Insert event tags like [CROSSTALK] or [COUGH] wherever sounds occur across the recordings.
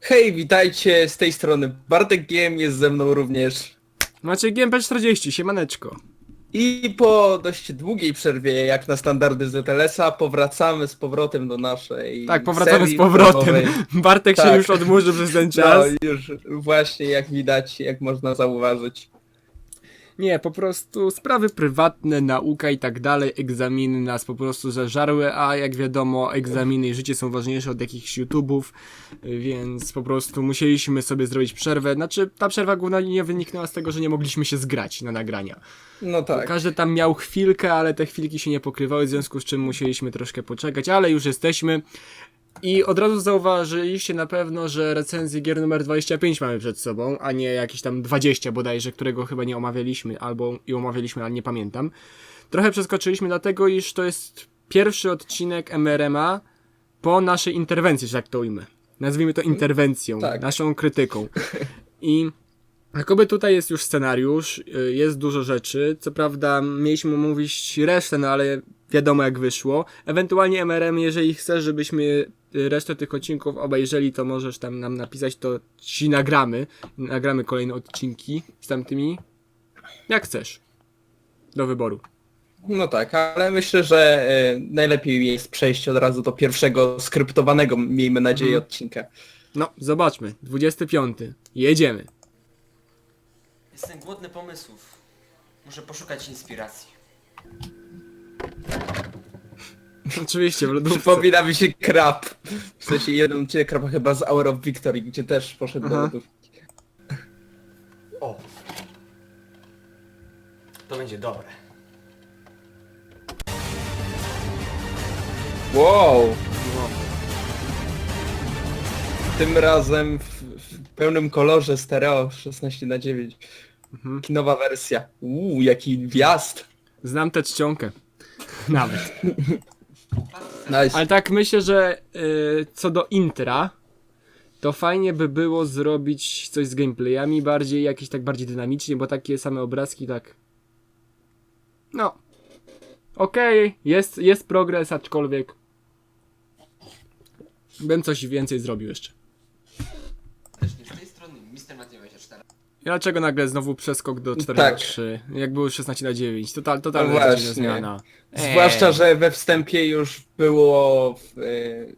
Hej, witajcie z tej strony. Bartek GM jest ze mną również. Macie GMP40, siemaneczko. I po dość długiej przerwie, jak na standardy ZLS-a, powracamy z powrotem do naszej Tak, powracamy serii z powrotem. filmowej. Bartek się Tak. już odmurzył przez ten No, czas. już właśnie, jak widać, jak można zauważyć. Nie, po prostu sprawy prywatne, nauka i tak dalej, egzaminy nas po prostu zażarły, a jak wiadomo, egzaminy i życie są ważniejsze od jakichś YouTubów, więc po prostu musieliśmy sobie zrobić przerwę. Znaczy, ta przerwa głównie wyniknęła z tego, że nie mogliśmy się zgrać na nagrania. No tak. Każdy tam miał chwilkę, ale te chwilki się nie pokrywały, w związku z czym musieliśmy troszkę poczekać, ale już jesteśmy. I od razu zauważyliście na pewno, że recenzję gier numer 25 mamy przed sobą, a nie jakieś tam 20 bodajże, którego chyba nie omawialiśmy, albo i omawialiśmy, ale nie pamiętam. Trochę przeskoczyliśmy dlatego, iż to jest pierwszy odcinek MRMA po naszej interwencji, że tak to ujmę. Nazwijmy to interwencją, Tak. naszą krytyką. I Jakoby tutaj jest już scenariusz, y, jest dużo rzeczy. Co prawda mieliśmy omówić resztę, no ale wiadomo jak wyszło. Ewentualnie MRM, jeżeli chcesz, żebyśmy y, resztę tych odcinków obejrzeli, to możesz tam nam napisać, to ci nagramy. Nagramy kolejne odcinki z tamtymi. Jak chcesz. Do wyboru. No tak, ale myślę, że e, najlepiej jest przejść od razu do pierwszego skryptowanego, miejmy nadzieję, Mhm. odcinka. No, zobaczmy. 25. Jedziemy. Jestem głodny pomysłów. Muszę poszukać inspiracji. [LAUGHS] Oczywiście, w lodówce. Przypomina mi się krab. W sensie jeden odcinek kraba chyba z Hour of Victory, gdzie też poszedł do Aha. lodówki. O! To będzie dobre. Wow! Tym razem w, w pełnym kolorze stereo 16 na 9 Mhm. Kinowa wersja. Uuu, jaki wjazd. Znam tę czcionkę. Nawet. [LAUGHS] Nice. Ale tak myślę, że y, co do intra, to fajnie by było zrobić coś z gameplayami bardziej, jakieś tak bardziej dynamicznie, bo takie same obrazki tak. No. Okej, jest, jest progres, aczkolwiek. Bym coś więcej zrobił jeszcze. Też nie z tej strony Mr. Matthew 24. I Dlaczego nagle znowu przeskok do 4 Tak. na 3? Jak było 16 na 9? Total, No totalna właśnie. zmiana. Zwłaszcza, że we wstępie już było, e,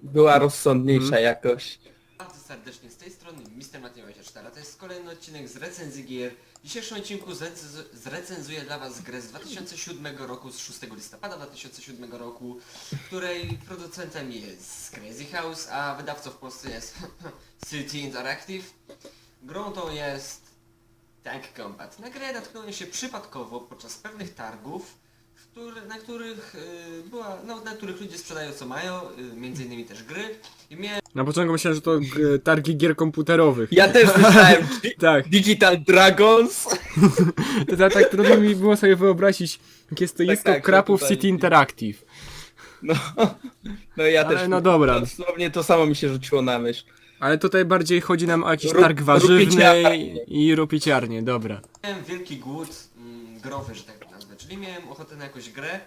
była rozsądniejsza Mhm. jakoś. Bardzo serdecznie z tej strony Mr. Matthew 24. To jest kolejny odcinek z recenzji gier. W dzisiejszym odcinku zrec- zrecenzuję dla Was grę z 2007 roku, z 6 listopada 2007 roku, której producentem jest Crazy House, a wydawcą w Polsce jest [LAUGHS] City Interactive. Grą tą jest Tank Combat. Na grę natknąłem się przypadkowo podczas pewnych targów, który, na, których, y, była, no, na których ludzie sprzedają co mają, y, między innymi też gry. I miałem Na początku myślałem, że to g- targi gier komputerowych. Ja też [LAUGHS] myślałem Di- [LAUGHS] Tak. Digital Dragons. To [LAUGHS] tak, tak trudno mi było sobie wyobrazić, jakie stoisko Tak, tak, krapów tutaj- City Interactive. No, no ja Ale też. no dobra. Dosłownie to samo mi się rzuciło na myśl. Ale tutaj bardziej chodzi nam o jakiś Ru- targ warzywny rupiciarnie. i rupiciarnie, dobra. Miałem wielki głód mm, growy, że tak nazwę, czyli miałem ochotę na jakąś grę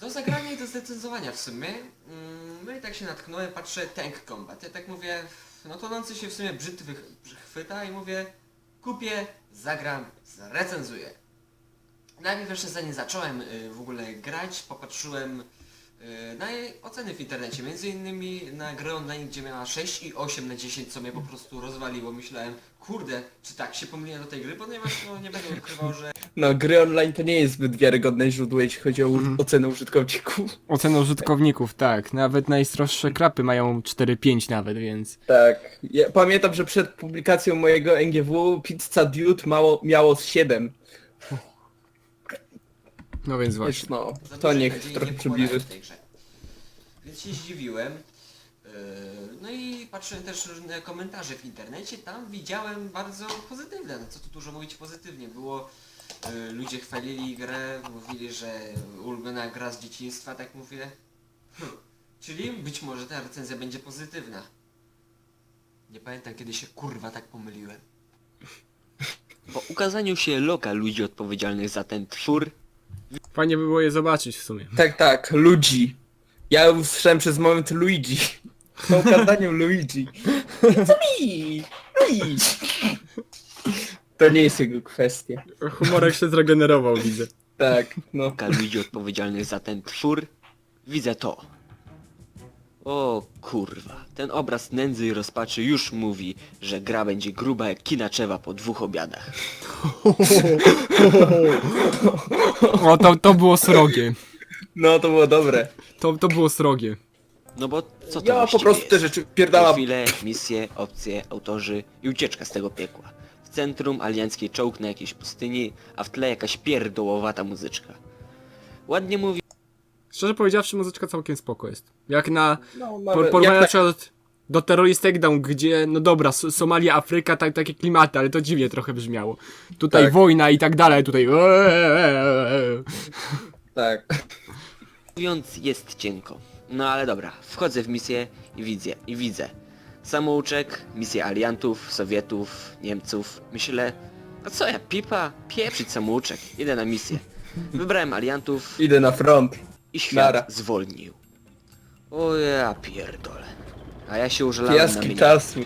do zagrania i do zrecenzowania w sumie. Mm, No i tak się natknąłem, patrzę Tank Combat. Ja tak mówię, no tonący się w sumie brzytwy ch- chwyta i mówię, kupię, zagram, zrecenzuję. Najpierw jeszcze zanim zacząłem y, w ogóle grać, popatrzyłem na jej oceny w internecie, między innymi na grę online, gdzie miała 6 i 8 na 10, co mnie po prostu rozwaliło. Myślałem, kurde, czy tak się pomyliłem do tej gry, ponieważ no, nie będę ukrywał, że No, gry online to nie jest zbyt wiarygodne źródło, jeśli chodzi o u- Mhm. ocenę użytkowników. Ocena użytkowników, tak. Nawet najstroższe krapy mają 4-5 nawet, więc... Tak. Ja pamiętam, że przed publikacją mojego NGW Pizza Dude mało, miało z 7. No więc właśnie. Więc no, za to niech trochę nie przybliży. pokładałem w tej grze. Więc się zdziwiłem. Yy, No i patrzyłem też różne komentarze w internecie, tam widziałem bardzo pozytywne, no co tu dużo mówić pozytywnie, było yy, ludzie chwalili grę, mówili, że ulubiona gra z dzieciństwa, tak mówię. Hm. Czyli być może ta recenzja będzie pozytywna. Nie pamiętam kiedy się kurwa tak pomyliłem. Po ukazaniu się loga ludzi odpowiedzialnych za ten twór, Fajnie by było je zobaczyć w sumie. Tak, tak, ludzi. Ja usłyszałem przez moment Luigi. [LAUGHS] Po ukazaniu Luigi. mi! mi! To nie jest jego kwestia. Humorek się zregenerował, widzę. Tak, no. Loka ludzi odpowiedzialnych za ten twór, widzę to. O kurwa, ten obraz nędzy i rozpaczy już mówi, że gra będzie gruba jak kinaczewa po dwóch obiadach. O, to, to było srogie. No to było dobre. To, to było srogie. No bo co to Ja po właściwie prostu jest? te rzeczy pierdalam. Profile, misje, opcje, autorzy i ucieczka z tego piekła. W centrum alianckiej czołg na jakiejś pustyni, a w tle jakaś pierdołowata muzyczka. Ładnie mówi, Szczerze powiedziawszy, muzyczka całkiem spoko jest. Jak na No, por- nawet, porównaniu na jak przykład do Terrorist Takedown, gdzie, no dobra, Somalia, Afryka, tak, takie klimaty, ale to dziwnie trochę brzmiało. Tutaj Tak. wojna i tak dalej, tutaj eee. tak. mówiąc jest cienko. No ale dobra, wchodzę w misję i widzę, i widzę. Samouczek, misję aliantów, Sowietów, Niemców. Myślę, a co ja, pipa? Pieprzyć samouczek, idę na misję. Wybrałem aliantów Idę na front. I świat Nara. zwolnił. O ja pierdolę. A ja się użalałem na Piaski mnie. czasu.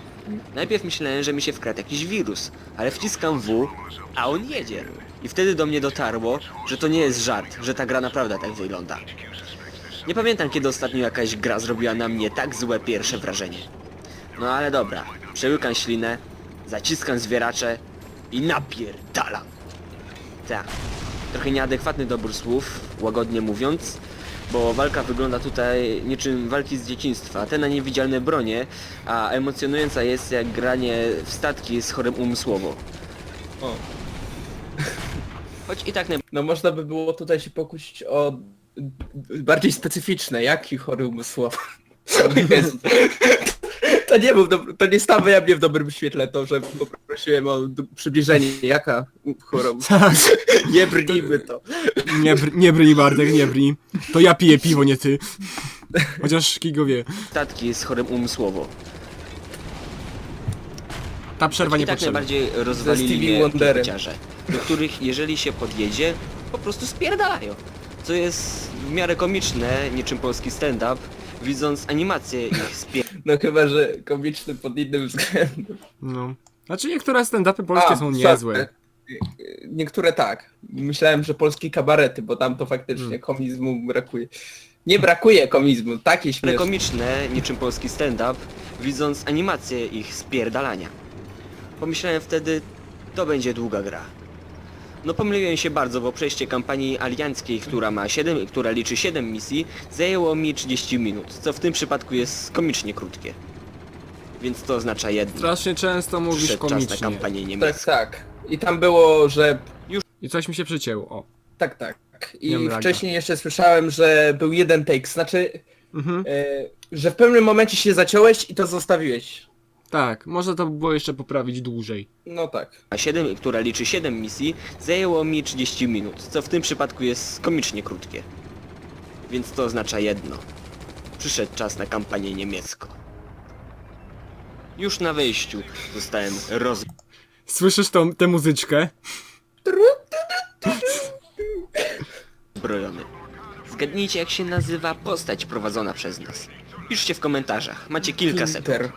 Najpierw myślałem, że mi się wkradł jakiś wirus, ale wciskam W, a on jedzie. I wtedy do mnie dotarło, że to nie jest żart, że ta gra naprawdę tak wygląda. Nie pamiętam kiedy ostatnio jakaś gra zrobiła na mnie tak złe pierwsze wrażenie. No ale dobra, przełykam ślinę, zaciskam zwieracze i napierdalam. Tak, trochę nieadekwatny dobór słów, łagodnie mówiąc, bo walka wygląda tutaj niczym walki z dzieciństwa. Te na niewidzialne bronie, a emocjonująca jest jak granie w statki z chorym umysłowo. O. [LAUGHS] Choć i tak naj... No można by było tutaj się pokusić o bardziej specyficzne, jaki chory Jezu. [LAUGHS] To nie był dobry, to nie stawia mnie w dobrym świetle to, że poprosiłem o d- przybliżenie, jaka chorą. [LAUGHS] Tak, Nie brnijmy to. nie, br- nie brnij Bartek, nie brnij. To ja piję piwo, nie ty. Chociaż Kigo wie. statki z chorym umysłowo. Ta przerwa I nie tak potrzebna. najbardziej rozwalili Stevie mnie Wonderem. piłkarze, do których jeżeli się podjedzie, po prostu spierdalają. Co jest w miarę komiczne, niczym polski stand-up, widząc animację ich spier... No chyba, że komiczny pod innym względem. No. Znaczy niektóre stand-upy polskie A, są sorry. niezłe. Niektóre tak. Myślałem, że polskie kabarety, bo tam to faktycznie Hmm. komizmu brakuje. Nie brakuje komizmu, takie miarę śmieszne. komiczne, niczym polski stand-up, widząc animację ich spierdalania. Pomyślałem wtedy, to będzie długa gra. No pomyliłem się bardzo, bo przejście kampanii alianckiej, która ma 7, która liczy 7 misji, zajęło mi 30 minut, co w tym przypadku jest komicznie krótkie. Więc to oznacza jedno. Strasznie często mówisz Przyszedł czas na komicznie. kampanię Tak, niemiecką. tak. I tam było, że I coś mi się przycięło, o. tak, tak. I laga. wcześniej jeszcze słyszałem, że był jeden take, znaczy, Mhm. e, że w pewnym momencie się zaciąłeś i to zostawiłeś. Tak, można to było jeszcze poprawić dłużej. No tak. A 7, która liczy 7 misji, zajęło mi 30 minut, co w tym przypadku jest komicznie krótkie. Więc to oznacza jedno. Przyszedł czas na kampanię niemiecką. Już na wejściu zostałem Słyszysz tą, tę muzyczkę? rozbrojony. Zgadnijcie jak się nazywa postać prowadzona przez nas. Piszcie w komentarzach, macie kilka sekund. Inter.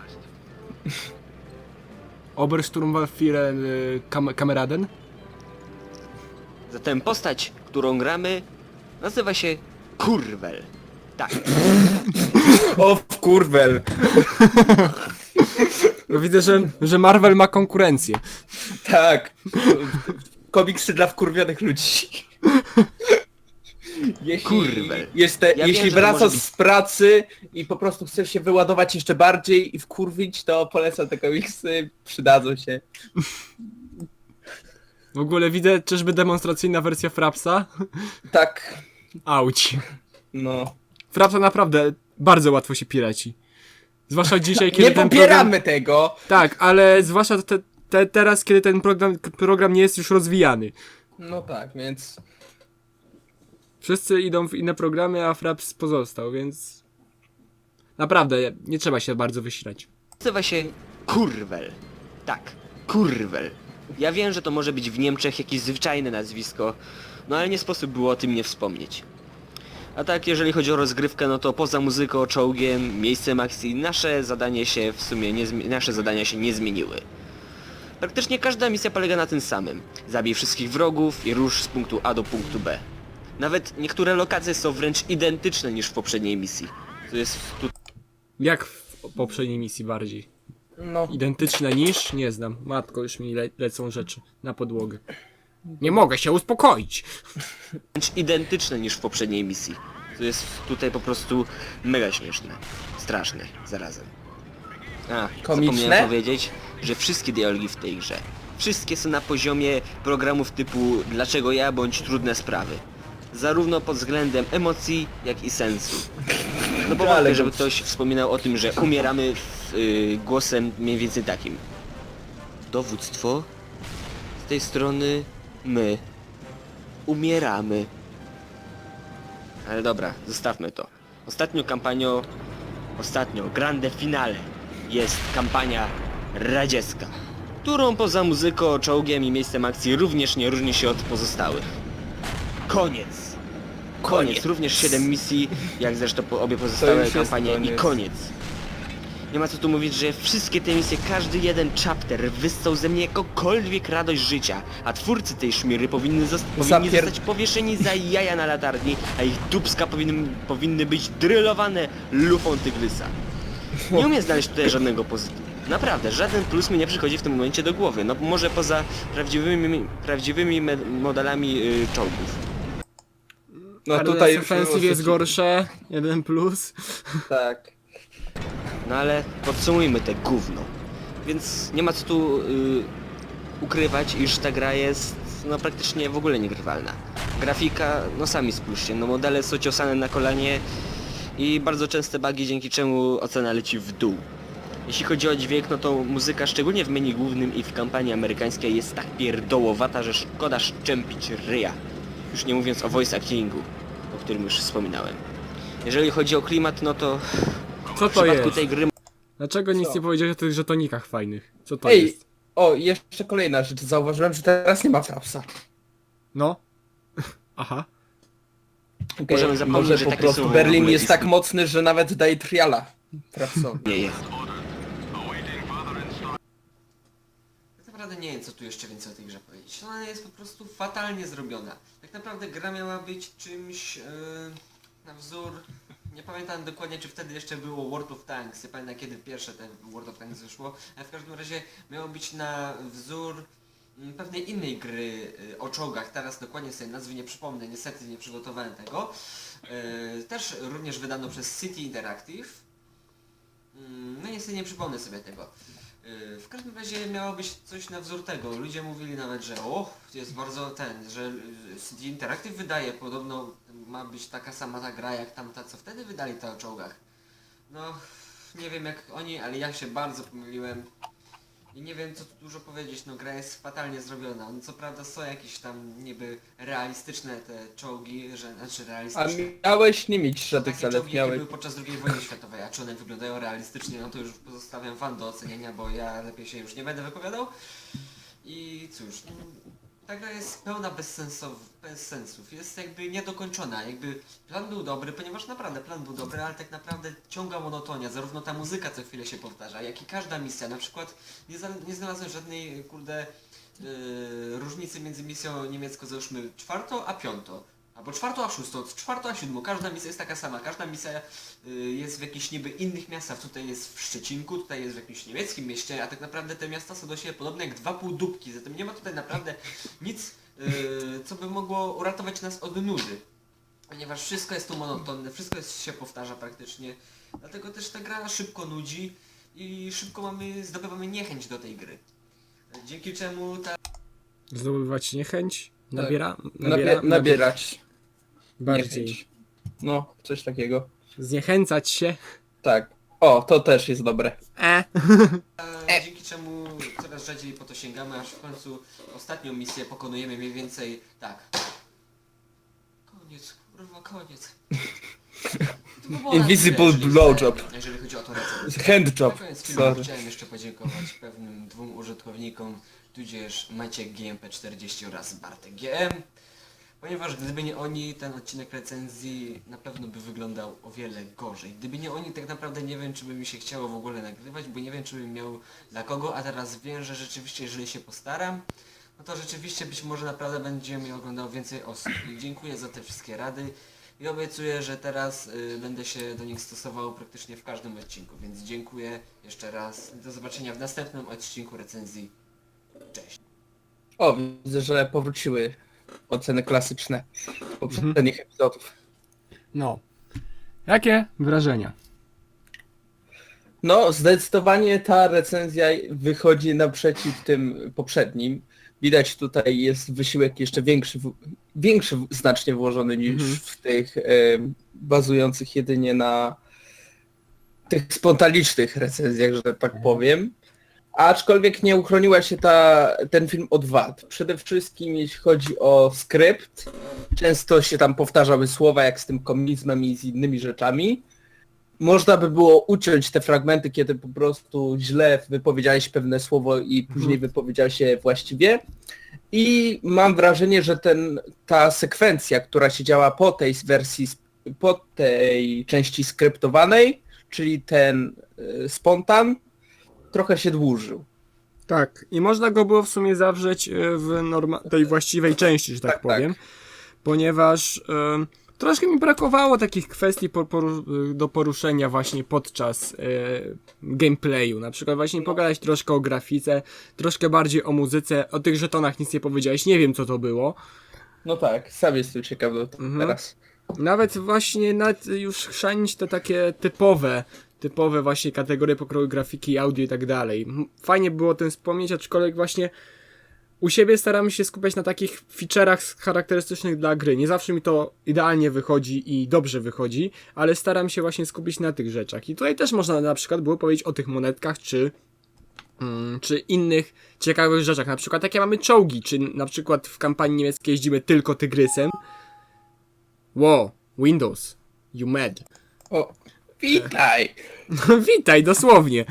Obersturmwaffiren y, kam Kameraden? Zatem postać, którą gramy, nazywa się Kurwel. Tak, [LAUGHS] O, w kurwel. [LAUGHS] No widzę, że, że Marvel ma konkurencję. Tak. Komiksy dla wkurwionych ludzi. [LAUGHS] Jeśli, Kurwel. Jest te, Ja wiem, jeśli że to może wracasz być- z pracy i po prostu chcesz się wyładować jeszcze bardziej i wkurwić, to polecam te komiksy, przydadzą się. W ogóle widzę, czyżby demonstracyjna wersja Frapsa? Tak, Auć. no. Frapsa naprawdę bardzo łatwo się piraci. Zwłaszcza dzisiaj, [LAUGHS] kiedy Nie ten popieramy program... tego! Tak, ale zwłaszcza te, te, teraz, kiedy ten program, program nie jest już rozwijany. No tak, więc... Wszyscy idą w inne programy, a Fraps pozostał, więc... Naprawdę, nie trzeba się bardzo wysilać. nazywa się Kurwel. Tak, Kurwel. Ja wiem, że to może być w Niemczech jakieś zwyczajne nazwisko, no ale nie sposób było o tym nie wspomnieć. A tak, jeżeli chodzi o rozgrywkę, no to poza muzyką, czołgiem, miejscem akcji, nasze zadanie się w sumie nie nasze zadania się nie zmieniły. Praktycznie każda misja polega na tym samym. Zabij wszystkich wrogów i rusz z punktu A do punktu B. Nawet niektóre lokacje są wręcz identyczne niż w poprzedniej misji. To jest tu Jak w poprzedniej misji bardziej. No, Identyczne niż? Nie znam. Matko, już mi le lecą rzeczy na podłogę. Nie mogę się uspokoić. wręcz identyczne niż w poprzedniej misji. To jest tutaj po prostu mega śmieszne. Straszne, zarazem. A, Komiczne? zapomniałem powiedzieć, że wszystkie dialogi w tej grze, wszystkie są na poziomie programów typu Dlaczego ja, bądź Trudne Sprawy. Zarówno pod względem emocji, jak i sensu. No bo Ale wątpię, żeby ktoś wspominał o tym, że umieramy y, głosem mniej więcej takim. Dowództwo z tej strony my umieramy. Ale dobra, zostawmy to. Ostatnią kampanią, ostatnią, grande finale jest kampania radziecka, którą poza muzyką, czołgiem i miejscem akcji również nie różni się od pozostałych. Koniec! Koniec, Koniec. również 7 misji, jak zresztą po obie To pozostałe już jest kampanie i koniec. koniec. Nie ma co tu mówić, że wszystkie te misje, każdy jeden chapter wyssał ze mnie jakąkolwiek radość życia, a twórcy tej szmiry powinny, zost- powinni Zapier- zostać powieszeni za jaja na latarni, a ich dubska powinny, powinny być drylowane lufą tygrysa. Nie umiem znaleźć tutaj żadnego pozytywu. Naprawdę, żaden plus mi nie przychodzi w tym momencie do głowy. No może poza prawdziwymi, prawdziwymi me- modelami y, czołgów. No Ale tutaj już offensive jest gorsze. Jeden plus. Tak. No ale podsumujmy te gówno. Więc nie ma co tu y, ukrywać, iż ta gra jest no praktycznie w ogóle niegrywalna. Grafika, no sami spójrzcie, no modele są ciosane na kolanie i bardzo częste bugi, dzięki czemu ocena leci w dół. Jeśli chodzi o dźwięk, no to muzyka, szczególnie w menu głównym i w kampanii amerykańskiej jest tak pierdołowata, że szkoda szczępić ryja. Już nie mówiąc o voice actingu, o którym już wspominałem. Jeżeli chodzi o klimat, no to Co w to przypadku jest? tej gry Dlaczego nic Co? nie powiedziałeś o tych żetonikach fajnych? Co to Ej, jest? o, i jeszcze kolejna rzecz. Zauważyłem, że teraz nie ma frapsa. No. [LAUGHS] Aha. Okej, Możemy zapomnieć, Może że po takie prostu są w Berlin jest tak mocny, że nawet daje triala frapsowi. nie jest. Naprawdę nie wiem co tu jeszcze więcej o tej grze powiedzieć. Ona jest po prostu fatalnie zrobiona. Tak naprawdę gra miała być czymś yy, na wzór... Nie pamiętam dokładnie czy wtedy jeszcze było World of Tanks. Nie pamiętam kiedy pierwsze te World of Tanks wyszło. Ale w każdym razie miało być na wzór mm, pewnej innej gry y, o czołgach. Teraz dokładnie sobie nazwy nie przypomnę, niestety nie przygotowałem tego. Yy, też również wydano przez City Interactive. Mm, No niestety nie przypomnę sobie tego. W każdym razie miało być coś na wzór tego. Ludzie mówili nawet, że o, jest bardzo ten, że yy, CD Interactive wydaje, podobno ma być taka sama ta gra jak tamta, co wtedy wydali te o czołgach. No, nie wiem jak oni, ale ja się bardzo pomyliłem. I nie wiem co tu dużo powiedzieć, no gra jest fatalnie zrobiona. No co prawda są jakieś tam niby realistyczne te czołgi, że, znaczy A realistyczne. miałeś nie mieć żadnych Takie zalet, czołgi, jakie miałeś. były podczas II wojny światowej, a czy one wyglądają realistycznie, no to już pozostawiam wam do ocenienia, bo ja lepiej się już nie będę wypowiadał. I cóż, no, ta gra jest pełna bez, sensów, jest jakby niedokończona, jakby plan był dobry, ponieważ naprawdę plan był dobry, ale tak naprawdę ciąga monotonia, zarówno ta muzyka co chwilę się powtarza, jak i każda misja, na przykład nie, za, nie znalazłem żadnej, kurde, yy, różnicy między misją niemiecką, załóżmy czwartą a piątą. Albo czwartą a szóstą, czwartą a siódmą, każda misja jest taka sama, każda misja y, jest w jakichś niby innych miastach, tutaj jest w Szczecinku, tutaj jest w jakimś niemieckim mieście, a tak naprawdę te miasta są do siebie podobne jak dwa półdubki, zatem nie ma tutaj naprawdę [LAUGHS] nic, y, co by mogło uratować nas od nudy. Ponieważ wszystko jest tu monotonne, wszystko jest, się powtarza praktycznie, dlatego też ta gra szybko nudzi i szybko mamy, zdobywamy niechęć do tej gry. Dzięki czemu ta Zdobywać niechęć? Nabiera? Nabie Nabiera? nabierać. Bardziej. niechęć. No, coś takiego. Zniechęcać się? Tak. O, to też jest dobre. E. E, dzięki czemu coraz rzadziej po to sięgamy, aż w końcu ostatnią misję pokonujemy mniej więcej tak. Koniec, kurwa, koniec. To by było na Invisible tyle, jeżeli- blowjob. Jeżeli chodzi o to recenzję. Handjob. Na koniec filmu Sorry. chciałem jeszcze podziękować pewnym dwóm użytkownikom, tudzież Maciek GMP40 oraz Bartek GM. Ponieważ gdyby nie oni, ten odcinek recenzji na pewno by wyglądał o wiele gorzej. Gdyby nie oni, tak naprawdę nie wiem, czy by mi się chciało w ogóle nagrywać, bo nie wiem, czy bym miał dla kogo, a teraz wiem, że rzeczywiście, jeżeli się postaram, no to rzeczywiście być może naprawdę będzie mnie oglądało więcej osób. I dziękuję za te wszystkie rady i obiecuję, że teraz y, będę się do nich stosował praktycznie w każdym odcinku, więc dziękuję jeszcze raz. Do zobaczenia w następnym odcinku recenzji. Cześć. O, widzę, że powróciły oceny klasyczne poprzednich epizodów. No. Jakie wrażenia? No, zdecydowanie ta recenzja wychodzi naprzeciw tym poprzednim. Widać tutaj jest wysiłek jeszcze większy, większy znacznie włożony niż Mhm. w tych e, bazujących jedynie na tych spontanicznych recenzjach, że tak powiem. Aczkolwiek nie uchroniła się ta, ten film od wad. Przede wszystkim jeśli chodzi o skrypt, często się tam powtarzały słowa jak z tym komunizmem i z innymi rzeczami można by było uciąć te fragmenty, kiedy po prostu źle wypowiedziałeś pewne słowo i później wypowiedziałeś się właściwie. I mam wrażenie, że ten, ta sekwencja, która się działa po tej wersji, po tej części skryptowanej, czyli ten y, spontan, trochę się dłużył. Tak, i można go było w sumie zawrzeć e, w norma- tej właściwej części, że tak, Tak, powiem. Ponieważ e, troszkę mi brakowało takich kwestii po, poru- do poruszenia właśnie podczas e, gameplayu. Na przykład właśnie pogadać troszkę o grafice, troszkę bardziej o muzyce, o tych żetonach nic nie powiedziałeś, nie wiem co to było. No tak, sam jestem ciekawy Mhm. teraz. Nawet właśnie nawet już chrzanić te takie typowe, typowe właśnie kategorie pokroju grafiki, audio i tak dalej. Fajnie było o tym wspomnieć, aczkolwiek właśnie u siebie staramy się skupiać na takich feature'ach charakterystycznych dla gry. Nie zawsze mi to idealnie wychodzi i dobrze wychodzi, ale staram się właśnie skupić na tych rzeczach. I tutaj też można na przykład było powiedzieć o tych monetkach, czy mm, czy innych ciekawych rzeczach. Na przykład jakie mamy czołgi, czy na przykład w kampanii niemieckiej jeździmy tylko tygrysem, Wow, Windows, you mad. O, witaj! Witaj, dosłownie.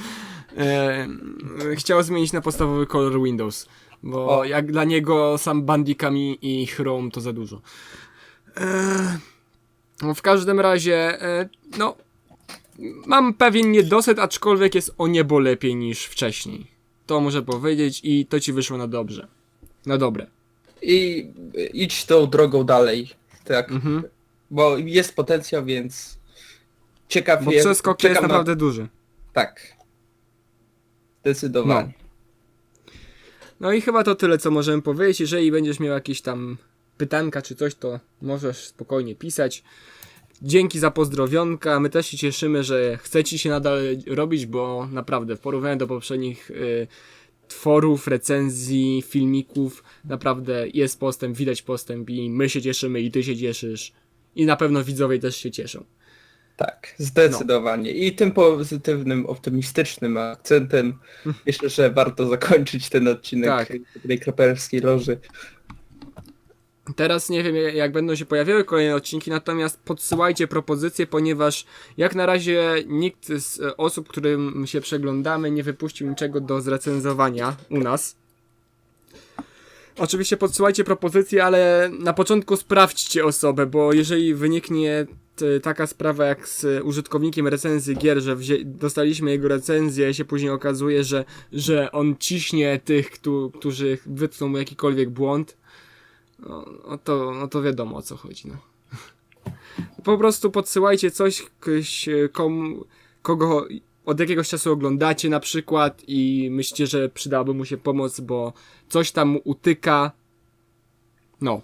E, chciał zmienić na podstawowy kolor Windows, bo O. jak dla niego sam Bandicami i Chrome to za dużo. E, no w każdym razie, e, no, mam pewien niedosyt, aczkolwiek jest o niebo lepiej niż wcześniej. To muszę powiedzieć i to ci wyszło na dobrze. Na dobre. I idź tą drogą dalej. Tak. Mhm. Bo jest potencjał, więc ciekaw Bo jest- przeskok czekam jest na- naprawdę duży. Tak. Zdecydowanie. No i chyba to tyle, co możemy powiedzieć. Jeżeli będziesz miał jakieś tam pytanka czy coś, to możesz spokojnie pisać. Dzięki za pozdrowionka. My też się cieszymy, że chcecie się nadal robić, bo naprawdę w porównaniu do poprzednich y, tworów, recenzji, filmików, naprawdę jest postęp, widać postęp i my się cieszymy i ty się cieszysz. I na pewno widzowie też się cieszą. Tak, zdecydowanie. I tym pozytywnym, optymistycznym akcentem myślę, że warto zakończyć ten odcinek Tak. tej kraperskiej loży. Teraz nie wiem jak będą się pojawiały kolejne odcinki, natomiast podsyłajcie propozycje, ponieważ jak na razie nikt z osób, którym się przeglądamy, nie wypuścił niczego do zrecenzowania u nas. Oczywiście podsyłajcie propozycje, ale na początku sprawdźcie osobę, bo jeżeli wyniknie taka sprawa jak z użytkownikiem recenzji gier, że dostaliśmy jego recenzję, się później okazuje, że, że on ciśnie tych, któ- którzy wytkną mu jakikolwiek błąd, no, no, to, no to wiadomo o co chodzi. No. [LAUGHS] Po prostu podsyłajcie coś, komu, kogo od jakiegoś czasu oglądacie na przykład i myślicie, że przydałaby mu się pomoc, bo coś tam mu utyka. No.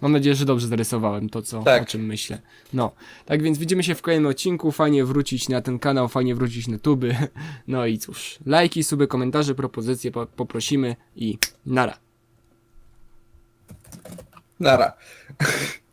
Mam nadzieję, że dobrze zarysowałem to, co, Tak. o czym myślę. No. Tak więc widzimy się w kolejnym odcinku. Fajnie wrócić na ten kanał, fajnie wrócić na tuby. [LAUGHS] No i cóż. Lajki, suby, komentarze, propozycje po, poprosimy i nara. Nara.